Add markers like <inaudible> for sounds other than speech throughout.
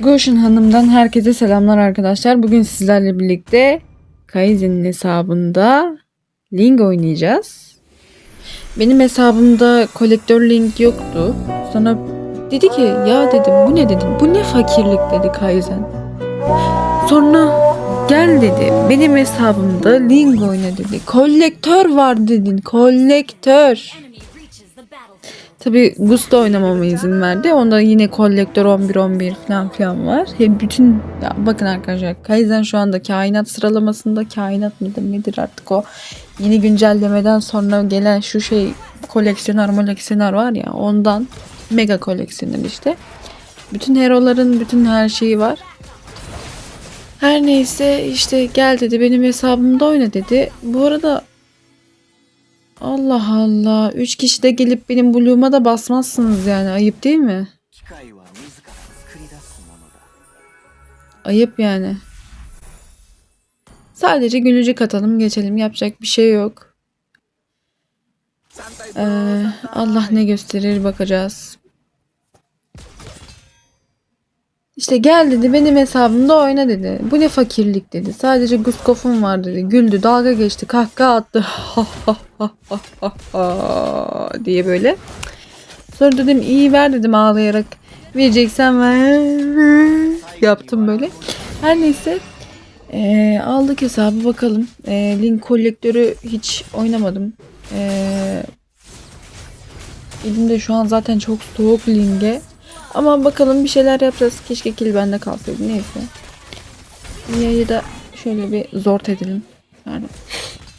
Goshen Hanım'dan herkese selamlar arkadaşlar. Bugün sizlerle birlikte Kaizen'in hesabında Ling oynayacağız. Benim hesabımda kolektör Ling yoktu. Sonra dedi ki ya dedim bu ne dedim bu ne fakirlik dedi Kaizen. Sonra gel dedi benim hesabımda Ling oyna dedi. Kolektör var dedin kolektör. Tabi Gusto oynamama izin verdi. Onda yine kolektör 11-11 falan filan var. Hem bütün ya bakın arkadaşlar Kaizen şu anda kainat sıralamasında kainat mıdır nedir artık o yeni güncellemeden sonra gelen şu şey koleksiyoner koleksiyoner var ya ondan mega koleksiyoner işte. Bütün heroların bütün her şeyi var. Her neyse işte gel dedi benim hesabımda oyna dedi. Bu arada Allah Allah. Üç kişi de gelip benim bloğuma da basmazsınız yani. Ayıp değil mi? Ayıp yani. Sadece gülücük atalım geçelim. Yapacak bir şey yok. Ee, Allah ne gösterir bakacağız. İşte gel dedi benim hesabımda oyna dedi. Bu ne fakirlik dedi. Sadece Guskof'um var dedi. Güldü dalga geçti kahkaha attı. <laughs> diye böyle. Sonra dedim iyi ver dedim ağlayarak. Vereceksen ver. Yaptım böyle. Her neyse. Ee, aldık hesabı bakalım. Ee, link kolektörü hiç oynamadım. Ee, elimde şu an zaten çok soğuk linge. Ama bakalım bir şeyler yapacağız. Keşke kill bende kalsaydı. Neyse. Nia'yı da şöyle bir zort edelim. Yani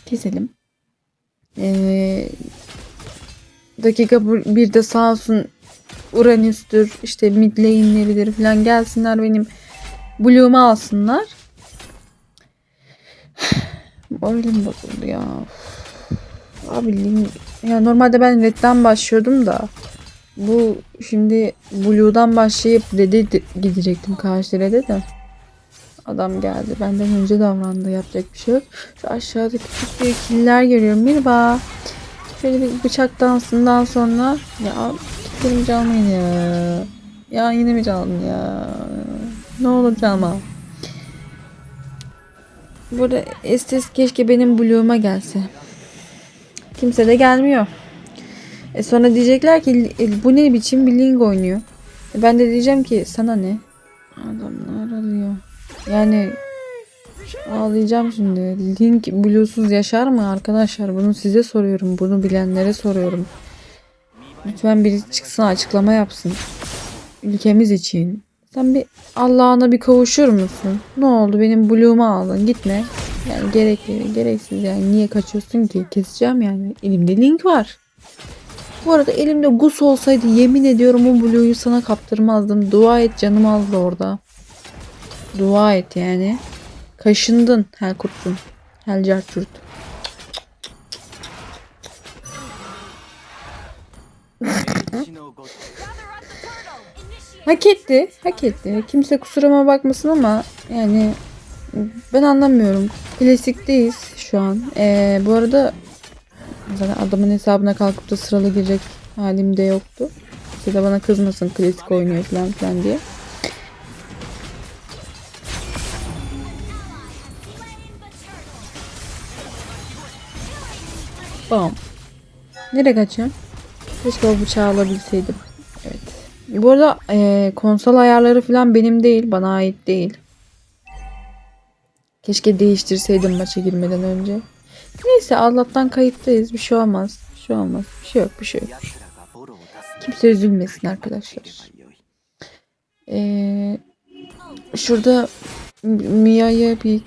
keselim. Ee, dakika bir de sağ olsun Uranüs'tür işte mid lane'leridir falan gelsinler benim Blue'umu alsınlar. <sighs> Moralim bozuldu ya. Abi ya normalde ben Red'den başlıyordum da bu şimdi Blue'dan başlayıp Red'e de- gidecektim karşı Red'e de. Adam geldi. Benden önce davrandı. Yapacak bir şey yok. Şu aşağıda küçük bir killer görüyorum. Merhaba. Şöyle bir bıçak dansından sonra ya benim canım ya. Ya yine mi canım ya? Ne olur canıma. Burada Estes keşke benim Blue'uma gelse. Kimse de gelmiyor. E sonra diyecekler ki "E, bu ne biçim bir Ling oynuyor. E ben de diyeceğim ki sana ne? Adamlar alıyor. Yani ağlayacağım şimdi. Link Blue'suz yaşar mı arkadaşlar? Bunu size soruyorum. Bunu bilenlere soruyorum. Lütfen biri çıksın açıklama yapsın. Ülkemiz için. Sen bir Allah'ına bir kavuşur musun? Ne oldu benim Blue'umu aldın gitme. Yani gerekli, gereksiz yani niye kaçıyorsun ki? Keseceğim yani. Elimde link var. Bu arada elimde Gus olsaydı yemin ediyorum o Blue'yu sana kaptırmazdım. Dua et canım aldı orada. Dua et yani. Kaşındın hel kurtun. Hel cartürt. Hak etti. Hak etti. Kimse kusuruma bakmasın ama yani ben anlamıyorum. Klasikteyiz şu an. Ee, bu arada zaten adamın hesabına kalkıp da sıralı girecek halim de yoktu. Kimse de bana kızmasın klasik oynuyor falan filan diye. Bam. Nereye kaçıyorsun? Keşke o bıçağı alabilseydim. Evet. Bu arada eee, konsol ayarları falan benim değil. Bana ait değil. Keşke değiştirseydim maça girmeden önce. Neyse Allah'tan kayıttayız. Bir şey olmaz. Bir şey olmaz. Bir şey yok. Bir şey yok. Kimse üzülmesin arkadaşlar. Ee, şurada Mia'ya bir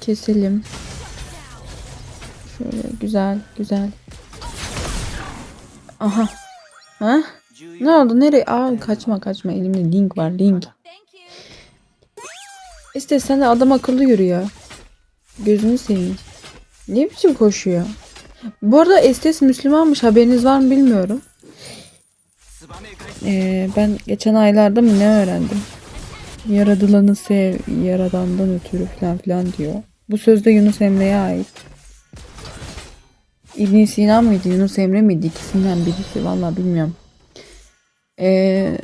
keselim. Şöyle güzel güzel. Aha. Ha? Ne oldu? Nereye? Aa kaçma kaçma. Elimde link var. Link. İşte sen de adam akıllı yürü ya. Gözünü seveyim. Ne biçim koşuyor? Bu arada Estes Müslümanmış haberiniz var mı bilmiyorum. Ee, ben geçen aylarda mı ne öğrendim? Yaradılanı sev, yaradandan ötürü falan filan diyor. Bu sözde Yunus Emre'ye ait. ibn Sina mıydı, Yunus Emre miydi? İkisinden birisi valla bilmiyorum. Ee,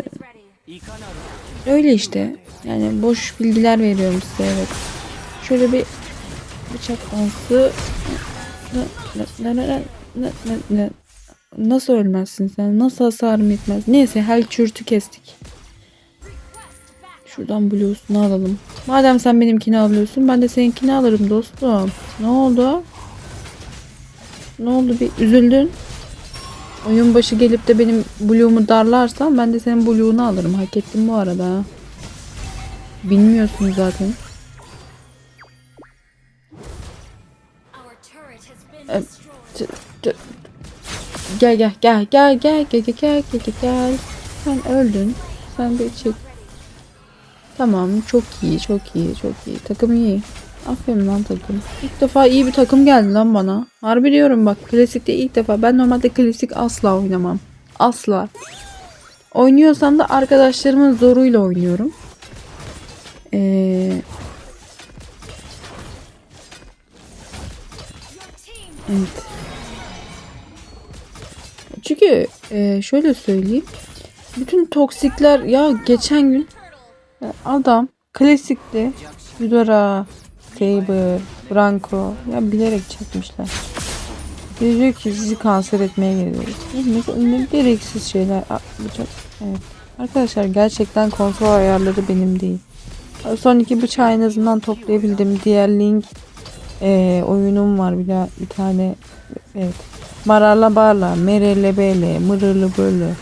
öyle işte. Yani boş bilgiler veriyorum size evet. Şöyle bir bıçak dansı. Nasıl ölmezsin sen? Nasıl hasarım etmez? Neyse hel çürtü kestik. Şuradan blues'unu alalım. Madem sen benimkini alıyorsun ben de seninkini alırım dostum. Ne oldu? Ne oldu bir üzüldün? Oyun başı gelip de benim blue'umu darlarsan ben de senin blue'unu alırım. Hak ettim bu arada. Bilmiyorsun zaten. Gel gel gel gel gel gel gel gel gel gel. Sen öldün. Sen bir çık. Tamam çok iyi çok iyi çok iyi. Takım iyi. Aferin lan takım. İlk defa iyi bir takım geldi lan bana. Harbi diyorum bak klasikte ilk defa. Ben normalde klasik asla oynamam. Asla. Oynuyorsam da arkadaşlarımın zoruyla oynuyorum. Ee, Evet. Çünkü e, şöyle söyleyeyim. Bütün toksikler ya geçen gün ya adam klasikti. Yudora, Saber, Branko ya bilerek çekmişler. Diyor ki sizi kanser etmeye geliyoruz. Ne, ne gereksiz şeyler. Bıçak. Evet. Arkadaşlar gerçekten kontrol ayarları benim değil. Son iki bıçağı en azından toplayabildim. Diğer link e, oyunum var bir, daha, bir tane. Evet. Mararla barla, merelle beyle, mırırlı böyle.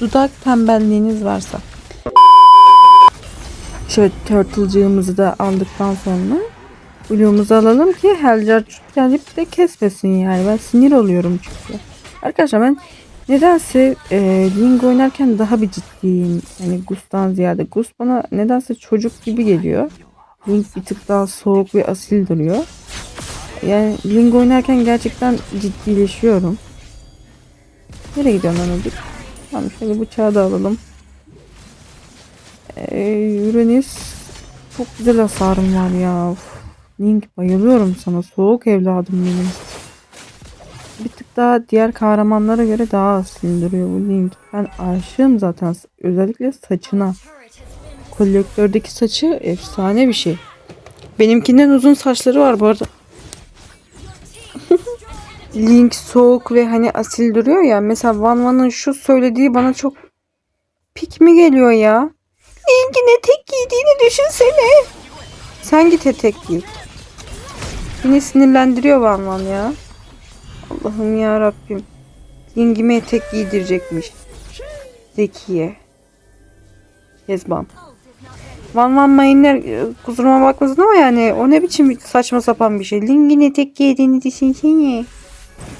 Dudak tembelliğiniz varsa. Şöyle turtlecığımızı da aldıktan sonra Blue'umuzu alalım ki Helcar gelip de kesmesin yani. Ben sinir oluyorum çünkü. Arkadaşlar ben nedense e, Ling oynarken daha bir ciddiyim. Yani Gus'tan ziyade. Gus bana nedense çocuk gibi geliyor. Ling bir tık daha soğuk ve asil duruyor. Yani Ling oynarken gerçekten ciddileşiyorum. Nereye gidiyorsun anacık? Tamam şöyle bıçağı da alalım. Ee, Uranüs çok güzel hasarım var ya. Uf, Link bayılıyorum sana. Soğuk evladım benim. Bir tık daha diğer kahramanlara göre daha asil duruyor bu Link. Ben aşığım zaten. Özellikle saçına. Kolektördeki saçı efsane bir şey. Benimkinden uzun saçları var bu arada. Link soğuk ve hani asil duruyor ya. Mesela Van Van'ın şu söylediği bana çok pik mi geliyor ya? Link'in etek giydiğini düşünsene. Sen git etek giy. Beni sinirlendiriyor Van Van ya. Allah'ım ya Rabbim. Link'ime etek giydirecekmiş. Zekiye. Kezban. Van Van Mayınlar e, kusuruma bakmasın ama yani o ne biçim saçma sapan bir şey. Link'in etek giydiğini düşünsene.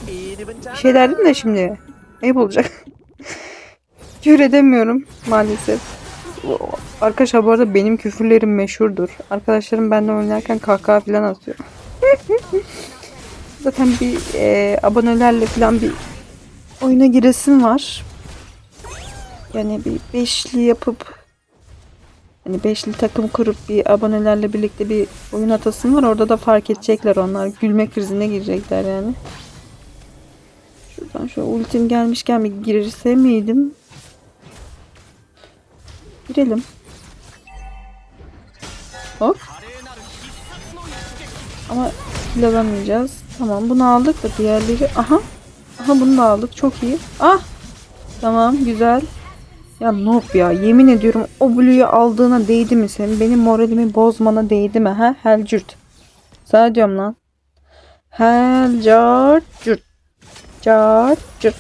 Bir şey derdim de şimdi. Ayıp olacak. <laughs> Küfür edemiyorum maalesef. Arkadaşlar bu arada benim küfürlerim meşhurdur. Arkadaşlarım benimle oynarken kahkaha falan atıyor. <laughs> Zaten bir e, abonelerle falan bir oyuna giresim var. Yani bir beşli yapıp hani beşli takım kurup bir abonelerle birlikte bir oyun atasım var. Orada da fark edecekler onlar. Gülme krizine girecekler yani. Şuradan şu ultim gelmişken bir girse miydim? Girelim. Hop. Ama kill. Tamam bunu aldık da diğerleri... Aha. Aha bunu da aldık. Çok iyi. Ah. Tamam güzel. Ya noob ya yemin ediyorum o Blue'yu aldığına değdi mi senin? Benim moralimi bozmana değdi mi? Ha? Helcürt. Sana diyorum lan. Helcürt. Cart cırt.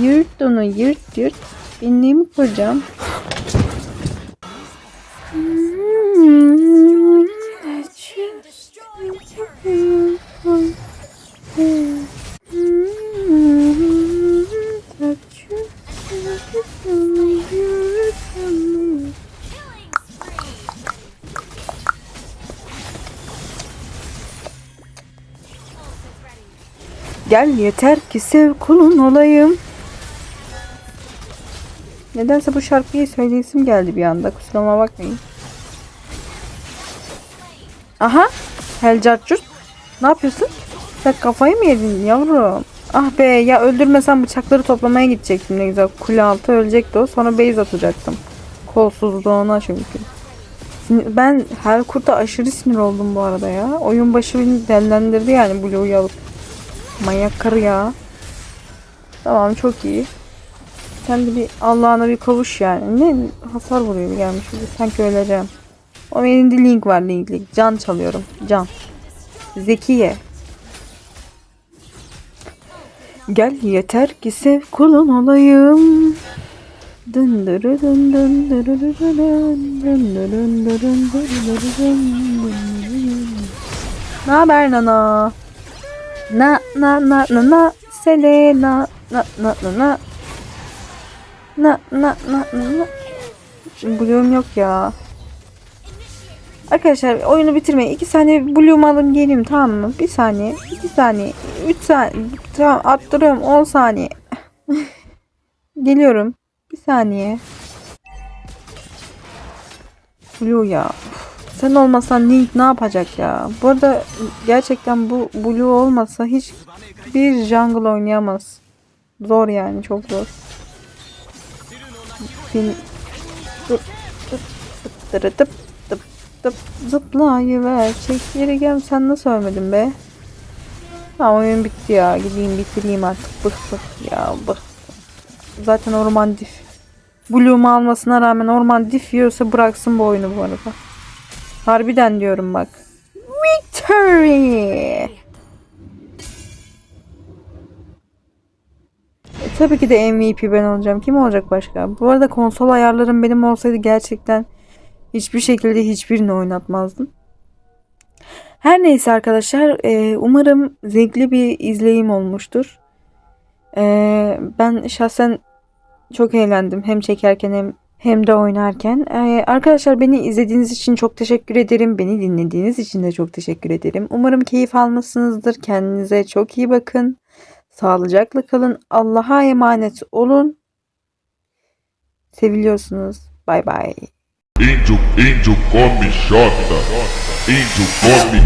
Yırt onu yırt yırt. Benim kocam. destroyed Gel yeter ki sev kulun olayım. Nedense bu şarkıyı söyleyesim geldi bir anda. Kusuruma bakmayın. Aha. Helcarcurt. Ne yapıyorsun? Sen kafayı mı yedin yavrum? Ah be ya öldürmesem bıçakları toplamaya gidecektim ne güzel. Kule altı ölecekti o. Sonra base atacaktım. Kolsuzluğuna çünkü. Ben her kurta aşırı sinir oldum bu arada ya. Oyun başı beni dellendirdi yani Blue'yu alıp. Manyak karı ya. Tamam çok iyi. Sen de bir Allah'ına bir kavuş yani. Ne hasar vuruyor bir gelmiş. Sanki öleceğim. O elinde link var link link. Can çalıyorum. Can. Zekiye. Gel yeter ki sev kulun olayım. Dın dırı dın dın dırı dırı dın dın dırın dırın dırı dırı dın dın dırın. Ne haber nana? Na na na na na Selena na na na na Na na na na na Şimdi Bloom yok ya. Arkadaşlar oyunu bitirmeyin. 2 saniye Bloom alın geleyim tamam mı? 1 saniye, 2 saniye, 3 saniye. Tamam attırıyorum 10 saniye. <laughs> Geliyorum. 1 saniye. Blue ya. Uf. Sen olmasan Link ne yapacak ya? Bu arada gerçekten bu Blue olmasa hiç bir jungle oynayamaz. Zor yani çok zor. Bin... Tıp tıp çek geri gel sen nasıl ölmedin be? Ha oyun bitti ya gideyim bitireyim artık bıktık ya bık. Zaten orman dif. Bloom'u almasına rağmen orman dif yiyorsa bıraksın bu oyunu bu arada. Harbiden diyorum bak. Victory! E, tabii ki de MVP ben olacağım. Kim olacak başka? Bu arada konsol ayarlarım benim olsaydı gerçekten hiçbir şekilde hiçbirini oynatmazdım. Her neyse arkadaşlar, e, umarım zevkli bir izleyim olmuştur. E, ben şahsen çok eğlendim hem çekerken hem hem de oynarken. Ee, arkadaşlar beni izlediğiniz için çok teşekkür ederim. Beni dinlediğiniz için de çok teşekkür ederim. Umarım keyif almışsınızdır. Kendinize çok iyi bakın. Sağlıcakla kalın. Allah'a emanet olun. Seviliyorsunuz. Bay bay. Angel, angel, call me Shonda. Angel, call me.